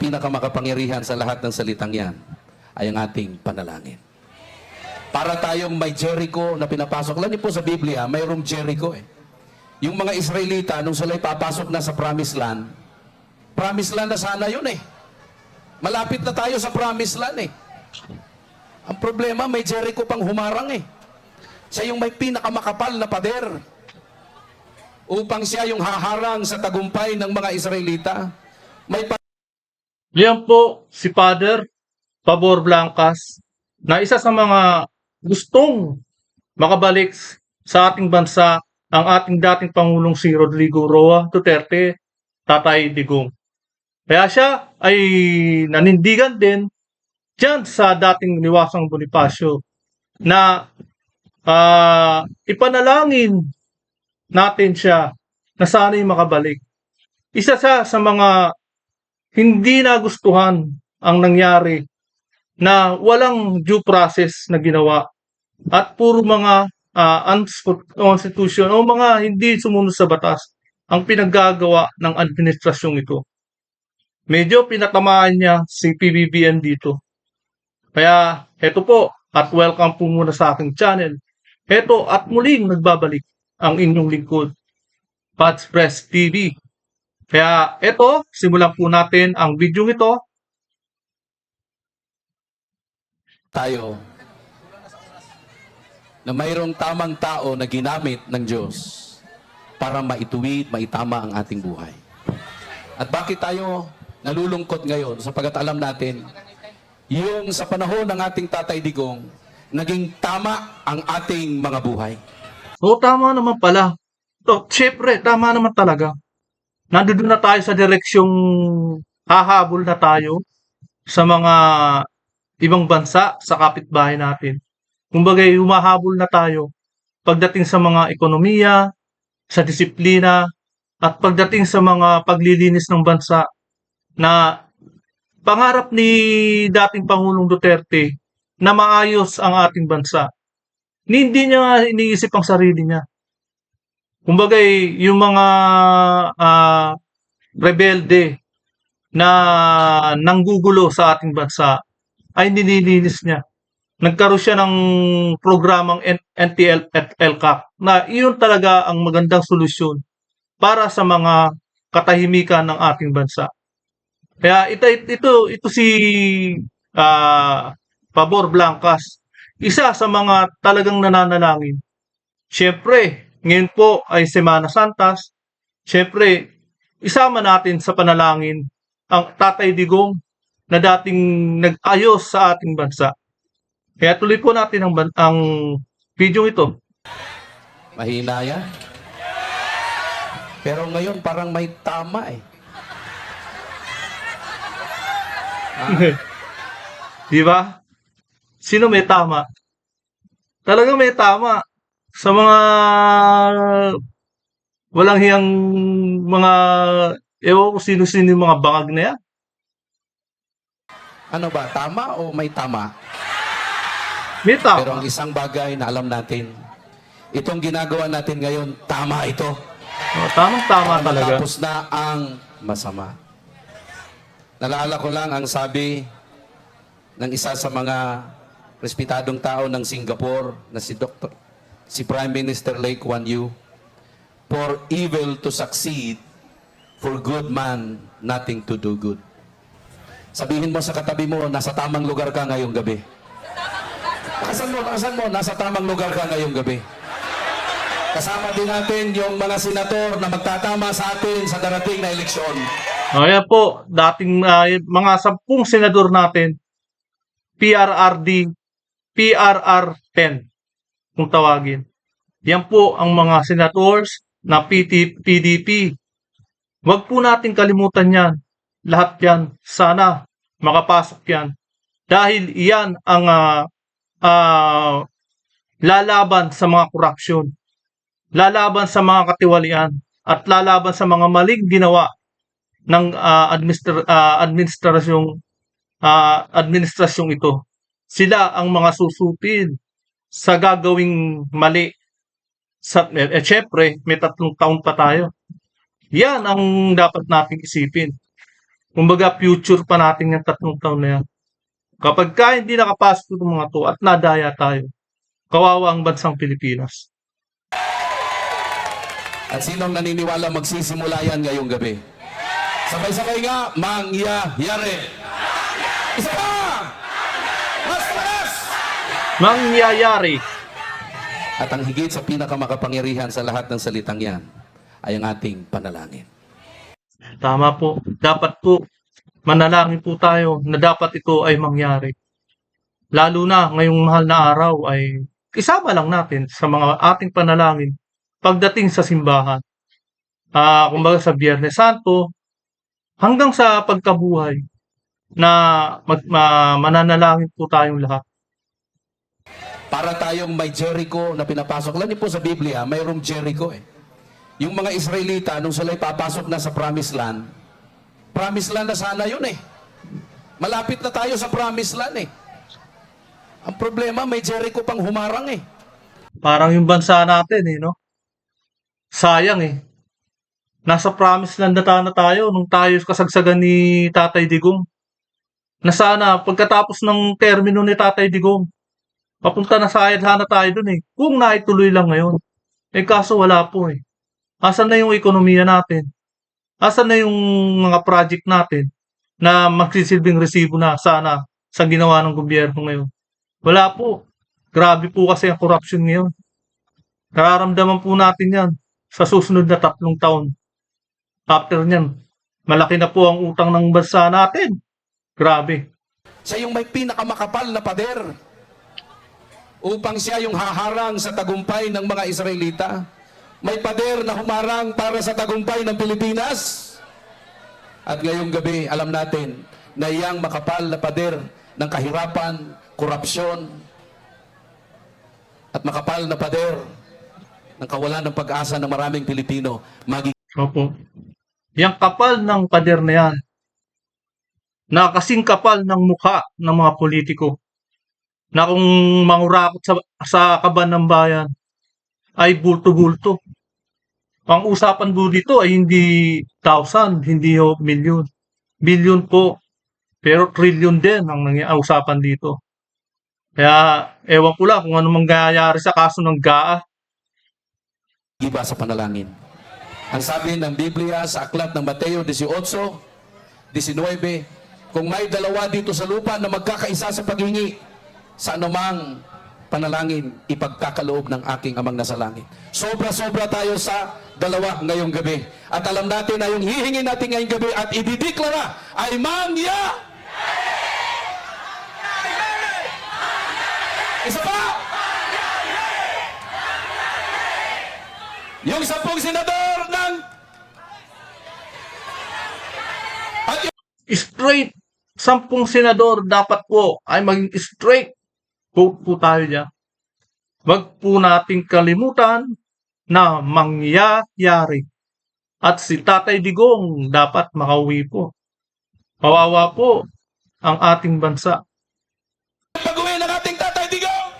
pinakamakapangyarihan sa lahat ng salitang yan ay ang ating panalangin. Para tayong may Jericho na pinapasok. Alam niyo po sa Biblia, mayroong Jericho eh. Yung mga Israelita, nung sila'y papasok na sa Promised Land, Promised Land na sana yun eh. Malapit na tayo sa Promised Land eh. Ang problema, may Jericho pang humarang eh. Siya yung may pinakamakapal na pader. Upang siya yung haharang sa tagumpay ng mga Israelita. May Yan po si Father Pabor Blancas na isa sa mga gustong makabalik sa ating bansa ang ating dating Pangulong si Rodrigo Roa Duterte, Tatay Digong. Kaya siya ay nanindigan din dyan sa dating niwasang Bonifacio na ah, ipanalangin natin siya na sana'y makabalik. Isa siya sa mga hindi nagustuhan ang nangyari na walang due process na ginawa at puro mga uh, unconstitution o mga hindi sumunod sa batas ang pinaggagawa ng administrasyong ito. Medyo pinatamaan niya si PBBM dito. Kaya heto po at welcome po muna sa aking channel. Heto at muling nagbabalik ang inyong lingkod, Pats Press TV. Kaya eto, simulan po natin ang video ito tayo na mayroong tamang tao na ginamit ng Diyos para maituwid, maitama ang ating buhay. At bakit tayo nalulungkot ngayon? Sapagat alam natin, yung sa panahon ng ating Tatay Digong, naging tama ang ating mga buhay. Oo, tama naman pala. So, syempre, tama naman talaga. Nandun na tayo sa direksyong hahabol na tayo sa mga ibang bansa, sa kapitbahay natin. Kumbaga, humahabol na tayo pagdating sa mga ekonomiya, sa disiplina, at pagdating sa mga paglilinis ng bansa na pangarap ni dating Pangulong Duterte na maayos ang ating bansa. Hindi niya iniisip ang sarili niya. Kumbaga, eh, yung mga ah, rebelde na nanggugulo sa ating bansa ay nililinis niya. Nagkaroon siya ng programang N- NTL at LCAC na iyon talaga ang magandang solusyon para sa mga katahimikan ng ating bansa. Kaya ito ito ito si ah, Pabor Blancas, isa sa mga talagang nananalangin. Siyempre, ngayon po ay Semana Santas. Siyempre, isama natin sa panalangin ang Tatay Digong na dating nag-ayos sa ating bansa. Kaya tuloy po natin ang, ang video ito. Mahina yan. Pero ngayon parang may tama eh. Di ba? Sino may tama? Talagang may tama. Sa mga walang hiyang mga ewan ko sino-sino yung mga bangag na yan. Ano ba, tama o may tama? May tama. Pero ang isang bagay na alam natin, itong ginagawa natin ngayon, tama ito. Oh, tamang-tama talaga. Tapos na ang masama. Nalala ko lang ang sabi ng isa sa mga respetadong tao ng Singapore na si Dr. si Prime Minister Lee Kuan Yew, for evil to succeed, for good man nothing to do good. Sabihin mo sa katabi mo, nasa tamang lugar ka ngayong gabi. Lakasan mo, lakasan mo, nasa tamang lugar ka ngayong gabi. Kasama din natin yung mga senator na magtatama sa atin sa darating na eleksyon. Ayan po, dating ah, mga sampung senador natin, PRRD, PRR10, kung tawagin. Yan po ang mga senators na PT, PDP. Huwag po natin kalimutan yan. Lahat yan. Sana makapasok yan. Dahil iyan ang ah, ah, lalaban sa mga korupsyon. Lalaban sa mga katiwalian. At lalaban sa mga maling ginawa ng ah, administra- ah, administrasyong ah, administrasyong ito. Sila ang mga susupin sa gagawing mali. Sa, eh, eh, syempre, may tatlong taon pa tayo. Yan ang dapat nating isipin. Kumbaga, future pa natin yung tatlong taon na yan. Kapag ka hindi nakapasok itong mga to at nadaya tayo, kawawa ang bansang Pilipinas. At sinong naniniwala magsisimula yan ngayong gabi? Sabay-sabay nga, mangyayari. Isa pa! Mas taas! Mangyayari. At ang higit sa pinakamakapangyarihan sa lahat ng salitang yan ay ang ating panalangin. Tama po. Dapat po, manalangin po tayo na dapat ito ay mangyari. Lalo na ngayong mahal na araw ay isama lang natin sa mga ating panalangin pagdating sa simbahan. Ah, kumbaga sa Biyernes Santo hanggang sa pagkabuhay na mag, ma- mananalangin po tayong lahat. Para tayong may Jericho na pinapasok. Alam niyo po sa Biblia, mayroong Jericho eh. Yung mga Israelita, nung sila'y papasok na sa Promised Land, Promised Land na sana yun eh. Malapit na tayo sa Promised Land eh. Ang problema, may Jericho pang humarang eh. Parang yung bansa natin eh, no? Sayang eh. Nasa promise land na ta- na tayo nung tayo kasagsagan ni Tatay Digong. Na sana pagkatapos ng termino ni Tatay Digong, papunta na sa sana tayo dun eh. Kung naituloy lang ngayon. Eh kaso wala po eh. Asan na yung ekonomiya natin? Asan na yung mga project natin na magsisilbing resibo na sana sa ginawa ng gobyerno ngayon? Wala po. Grabe po kasi ang corruption ngayon. Nararamdaman po natin yan sa susunod na tatlong taon. After niyan, malaki na po ang utang ng bansa natin. Grabe. Siya yung may pinakamakapal na pader upang siya yung haharang sa tagumpay ng mga Israelita. May pader na humarang para sa tagumpay ng Pilipinas. At ngayong gabi, alam natin na iyang makapal na pader ng kahirapan, korupsyon, at makapal na pader ng kawalan ng pag-asa ng maraming Pilipino magiging Opo. Yang kapal ng pader na yan, na kasing kapal ng mukha ng mga politiko, na kung mangurakot sa, sa kaban ng bayan, ay bulto-bulto. Ang usapan po dito ay hindi thousand, hindi ho million. Billion po. Pero trillion din ang ang usapan dito. Kaya ewan ko lang kung ano mangyayari sa kaso ng GAA. iba sa panalangin. Ang sabi ng Biblia sa aklat ng Mateo 18, 19, kung may dalawa dito sa lupa na magkakaisa sa paghingi sa anumang panalangin, ipagkakaloob ng aking amang nasa langit. Sobra-sobra tayo sa dalawa ngayong gabi. At alam natin na yung hihingi natin ngayong gabi at idideklara ay mangya! Isa pa! Yung sampung senador ng at straight sampung senador dapat po ay maging straight po, po tayo dyan. Wag po nating kalimutan na mangyayari. At si Tatay Digong dapat makauwi po. Kawawa po ang ating bansa. pag-uwi ng ating tatay Digong!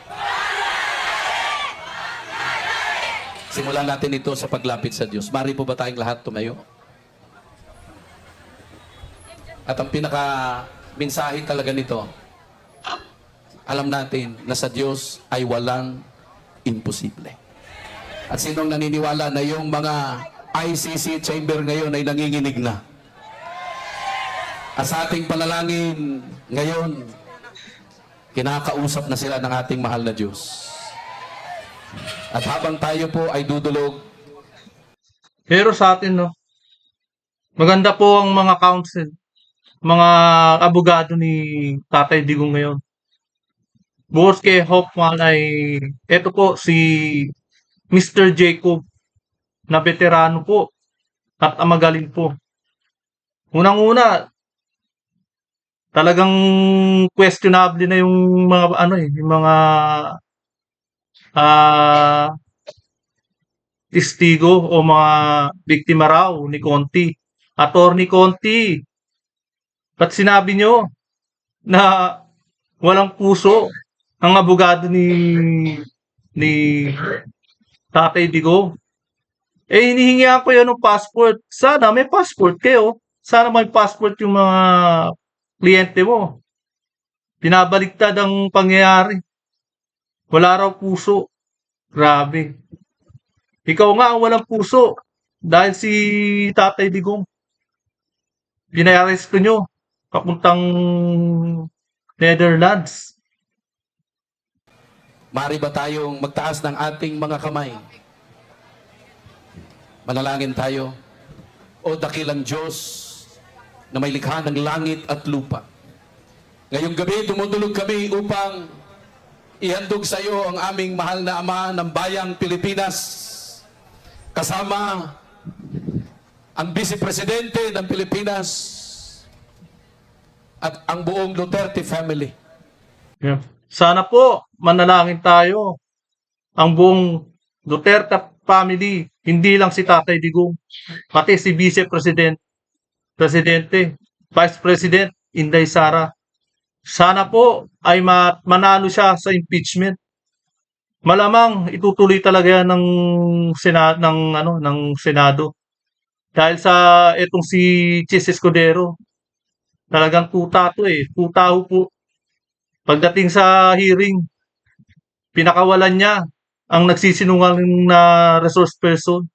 Simulan natin ito sa paglapit sa Diyos. Mari po ba tayong lahat tumayo? At ang pinaka mensahe talaga nito, alam natin na sa Diyos ay walang imposible. At sinong naniniwala na yung mga ICC chamber ngayon ay nanginginig na? At sa ating panalangin ngayon, kinakausap na sila ng ating mahal na Diyos. At habang tayo po ay dudulog, Pero sa atin, no, maganda po ang mga counsel, mga abogado ni Tatay Digong ngayon. Bukod kay Hoffman ay, eto po, si Mr. Jacob, na veterano po, at magaling po. Unang-una, talagang questionable na yung mga, ano eh, yung mga, ah, testigo o mga biktima raw ni Conti. Attorney Conti, ba't sinabi nyo na walang puso ang abogado ni ni Tatay Digo? Eh, hinihingihan ko yan ng passport. Sana may passport kayo Sana may passport yung mga kliyente mo. Pinabaliktad ang pangyayari. Wala raw puso. Grabe. Ikaw nga ang walang puso. Dahil si Tatay Digong. Pinayaresto nyo. Papuntang Netherlands. Mari ba tayong magtaas ng ating mga kamay? Manalangin tayo. O dakilang Diyos na may likha ng langit at lupa. Ngayong gabi, tumutulog kami upang ihandog sa iyo ang aming mahal na Ama ng Bayang Pilipinas. Kasama ang Vice Presidente ng Pilipinas at ang buong Duterte family. Yeah. Sana po manalangin tayo ang buong Duterte family, hindi lang si Tatay Digong, pati si Vice President, Presidente, Vice President Inday Sara. Sana po ay ma- manalo siya sa impeachment. Malamang itutuloy talaga yan ng Senado ng ano ng Senado. Dahil sa etong si Chis Escudero, talagang tuta to eh. Tuta po Pagdating sa hearing, pinakawalan niya ang nagsisinungaling na resource person.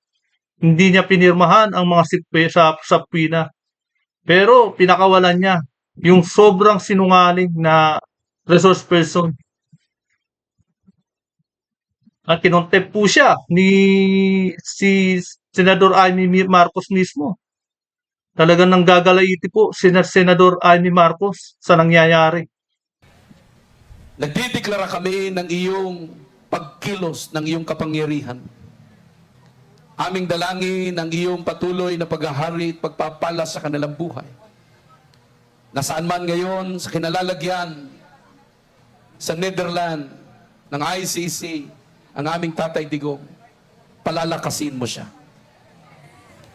Hindi niya pinirmahan ang mga sipwe sa sapina. Pero pinakawalan niya yung sobrang sinungaling na resource person. At kinontempt po siya ni si Senador Amy Marcos mismo. Talagang nanggagalaiti po si Senador Amy Marcos sa nangyayari. Nagdideklara kami ng iyong pagkilos ng iyong kapangyarihan. Aming dalangin ang iyong patuloy na paghahari at pagpapala sa kanilang buhay. Nasaan man ngayon sa kinalalagyan sa Netherlands ng ICC ang aming tatay digong, palalakasin mo siya.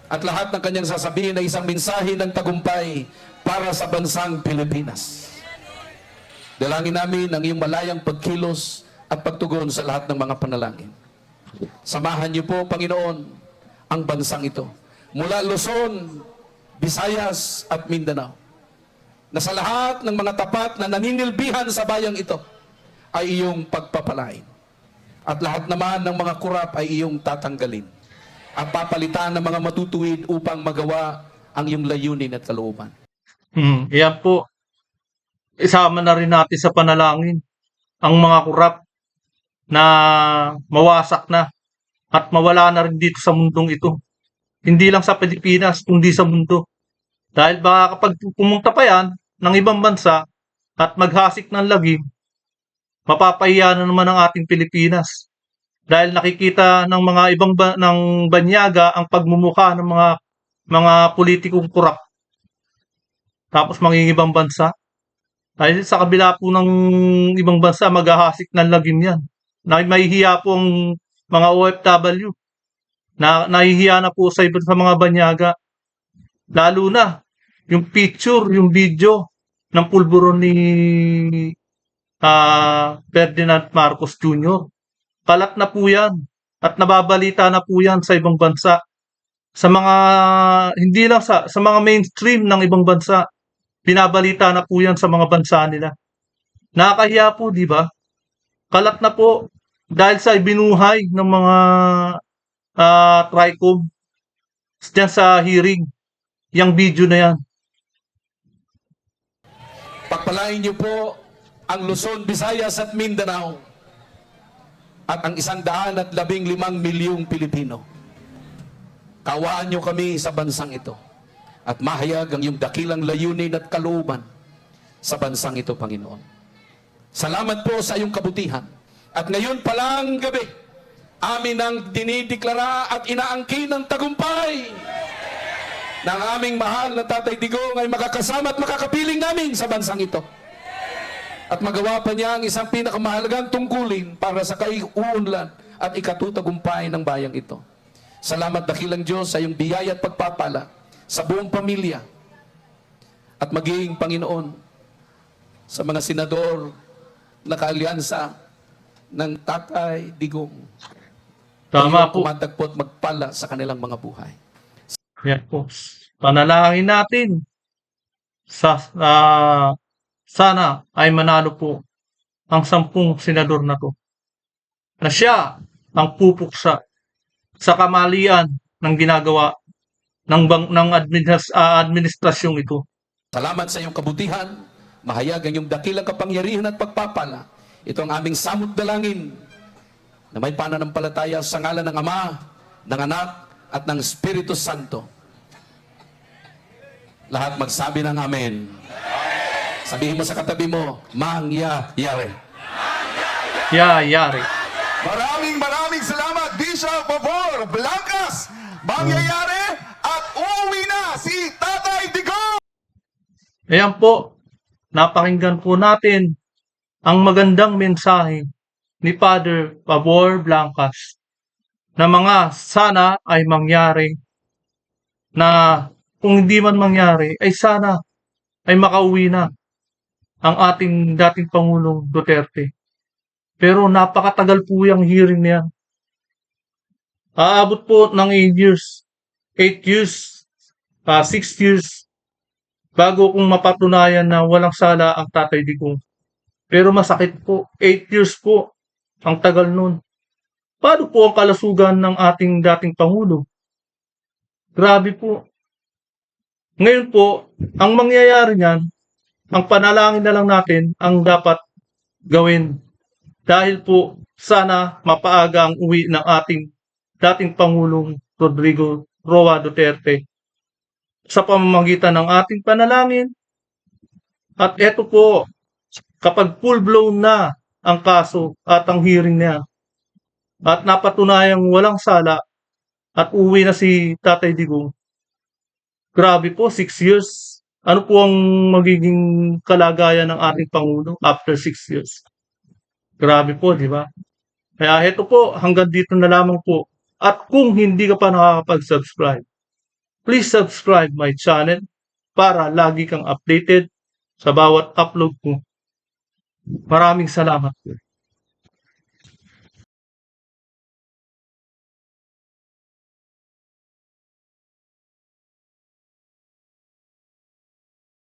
At lahat ng kanyang sasabihin ay isang mensahe ng tagumpay para sa bansang Pilipinas. Dalangin namin ang iyong malayang pagkilos at pagtugon sa lahat ng mga panalangin. Samahan niyo po, Panginoon, ang bansang ito. Mula Luzon, Visayas at Mindanao. Na sa lahat ng mga tapat na naninilbihan sa bayang ito ay iyong pagpapalain. At lahat naman ng mga kurap ay iyong tatanggalin. At papalitan ng mga matutuwid upang magawa ang iyong layunin at kalooban. Hmm, yan po. Isama na rin natin sa panalangin ang mga kurap na mawasak na at mawala na rin dito sa mundong ito. Hindi lang sa Pilipinas, kundi sa mundo. Dahil baka kapag pumunta pa yan ng ibang bansa at maghasik ng lagim, mapapahiya na naman ang ating Pilipinas. Dahil nakikita ng mga ibang ba- ng banyaga ang pagmumukha ng mga mga politikong kurap. Tapos mangingibang bansa. Dahil sa kabila po ng ibang bansa, maghahasik ng lagim yan. Na, mahihiya po ang mga OFW. Na, nahihiya na po sa iba sa mga banyaga. Lalo na, yung picture, yung video ng pulburon ni ah, Ferdinand Marcos Jr. Kalat na po yan. At nababalita na po yan sa ibang bansa. Sa mga, hindi lang sa, sa mga mainstream ng ibang bansa. Binabalita na po yan sa mga bansa nila. Nakakahiya po, di ba? Kalat na po dahil sa ibinuhay ng mga ah, TRICOM diyan sa hearing. Yang video na yan. Pagpalain niyo po ang Luzon, Visayas at Mindanao at ang isang daan at labing limang milyong Pilipino. Kawaan niyo kami sa bansang ito at mahayag ang iyong dakilang layunin at kalooban sa bansang ito, Panginoon. Salamat po sa iyong kabutihan. At ngayon pa lang gabi, amin ang dinideklara at inaangkin ng tagumpay ng aming mahal na Tatay Digong ay makakasama at makakapiling namin sa bansang ito. At magawa pa niya ang isang pinakamahalagang tungkulin para sa kaiuunlad at ikatutagumpay ng bayang ito. Salamat dakilang Diyos sa iyong biyaya at pagpapala sa buong pamilya at maging Panginoon sa mga senador na kaalyansa ng Tatay Digong. Tama po. Kumatagpo at magpala sa kanilang mga buhay. Yan po. panalangin natin sa ah, sana ay manalo po ang sampung senador na to. Na siya ang pupuksa sa kamalian ng ginagawa ng bang, ng administras, ah, administrasyong ito. Salamat sa iyong kabutihan, mahayag ang iyong dakilang kapangyarihan at pagpapala. Ito ang aming samot dalangin na may pananampalataya sa ngalan ng Ama, ng Anak, at ng Espiritu Santo. Lahat magsabi ng Amen. Sabihin mo sa katabi mo, mangyayari. Yayari. Maraming maraming salamat, Bishop Pabor Blancas. Mangyayari at uuwi na si Tatay Digong. Ayan po, napakinggan po natin ang magandang mensahe ni Father Pabor Blancas na mga sana ay mangyari na kung hindi man mangyari ay sana ay makauwi na ang ating dating Pangulong Duterte. Pero napakatagal po yung hearing niya. Aabot po ng 8 years. 8 years, 6 years bago kung mapatunayan na walang sala ang tatay Digong. Pero masakit po. 8 years po. Ang tagal nun. Paano po ang kalasugan ng ating dating Pangulo? Grabe po. Ngayon po, ang mangyayari niyan, ang panalangin na lang natin ang dapat gawin. Dahil po, sana mapaaga ang uwi ng ating dating Pangulong Rodrigo Roa Duterte sa pamamagitan ng ating panalangin. At eto po, kapag full-blown na ang kaso at ang hearing niya, at napatunayang walang sala at uwi na si Tatay Digong, grabe po, 6 years. Ano po ang magiging kalagayan ng ating Pangulo after 6 years? Grabe po, di ba? Kaya eto po, hanggang dito na lamang po. At kung hindi ka pa nakakapag-subscribe, please subscribe my channel para lagi kang updated sa bawat upload ko. Maraming salamat.